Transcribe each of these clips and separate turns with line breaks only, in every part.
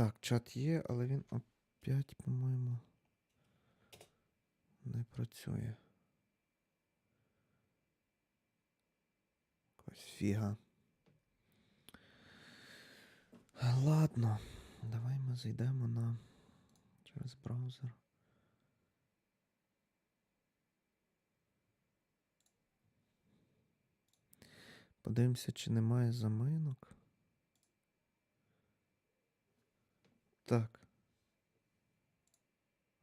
Так, чат є, але він опять, по-моєму, не працює. Якась фіга. Ладно, давай ми зайдемо на через браузер. Подивимося, чи немає заминок. Так.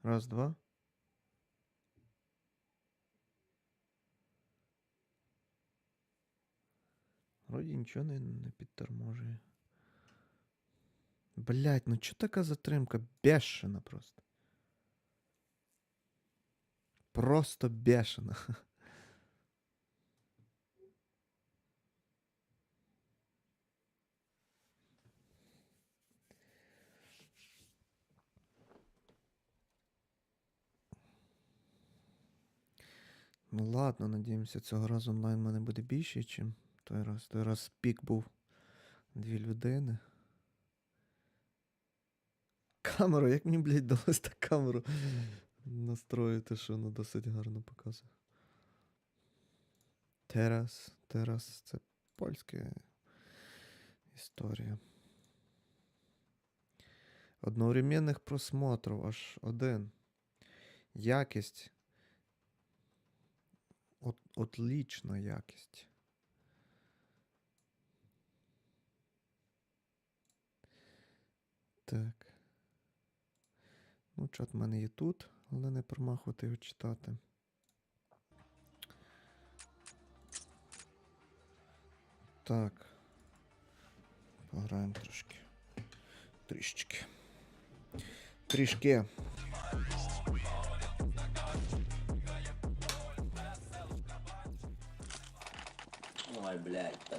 Раз, два. Вроді нічого не, не підторможує. Блять, ну чо така затримка? Бешена просто. Просто бешена. Ну ладно, надіємося, цього разу онлайн в мене буде більше, ніж той раз. Той раз пік був дві людини. Камеру, як мені, блядь, вдалося так камеру настроїти, що вона досить гарно показує. Терас, терас, це польська історія. Одновременних просмотрів аж один. Якість. От, отлічна якість. Так. Ну, чат в мене є тут, але не промахувати його читати. Так. Пограємо трошки. Трішечки. Трішки.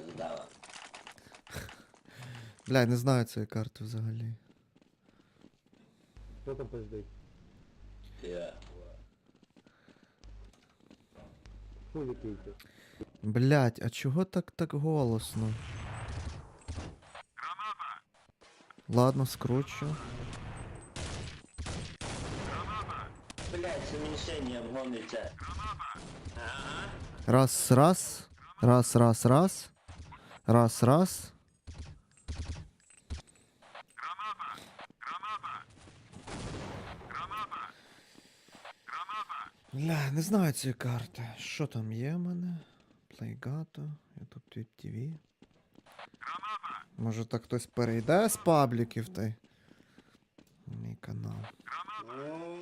Пиздава.
Бля, не знаю цієї карти взагалі.
Хто там пиздить?
Я.
Хуй який ти.
Блять, а чого так так голосно? Ладно, скручу.
Блядь, суміщення гониться. Ага.
Раз, раз. Раз, раз, раз. Раз, раз. Бля, не знаю цієї карти. Що там є в мене? Playgato, YouTube TV. Може так хтось перейде з пабліків та й. Мій канал. Цікаво,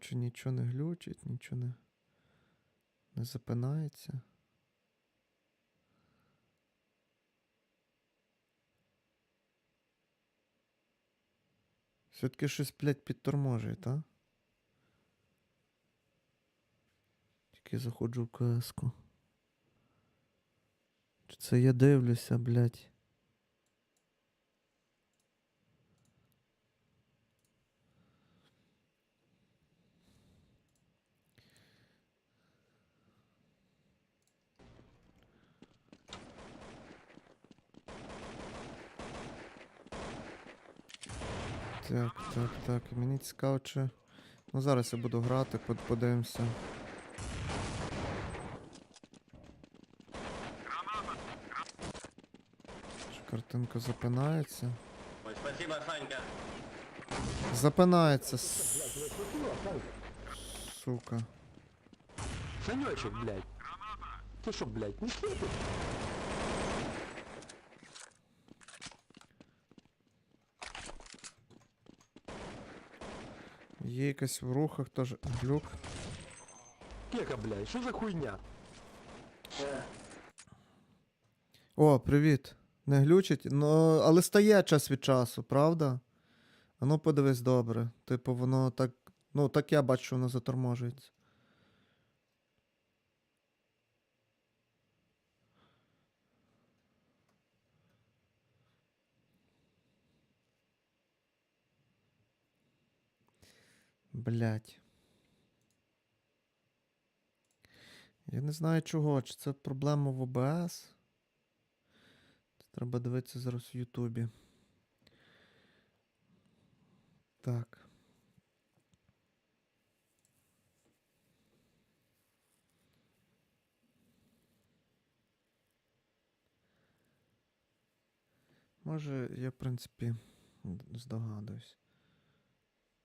Чи нічого не глючить, нічого не, не запинається. Все-таки щось, блядь, підторможує, та? Тільки заходжу в КС-ку. Чи це я дивлюся, блядь? Так, так, так. і Мені цікаво, чи. Ну зараз я буду грати, под- подивимося. Чи картинка запинається?
Ой, спасибо, Санька.
Запинається, с- сука.
Санечек, блядь. Ти що, блядь, не сліпий?
Є якась в рухах теж глюк.
Кека, блядь, що за хуйня?
О, привіт. Не глючить, ну, але стає час від часу, правда? А ну подивись добре. Типу, воно так. Ну, так я бачу, воно заторможується. Блять. Я не знаю чого, чи це проблема в ОБС. Це треба дивитися зараз в Ютубі. Так. Може, я, в принципі, здогадуюсь.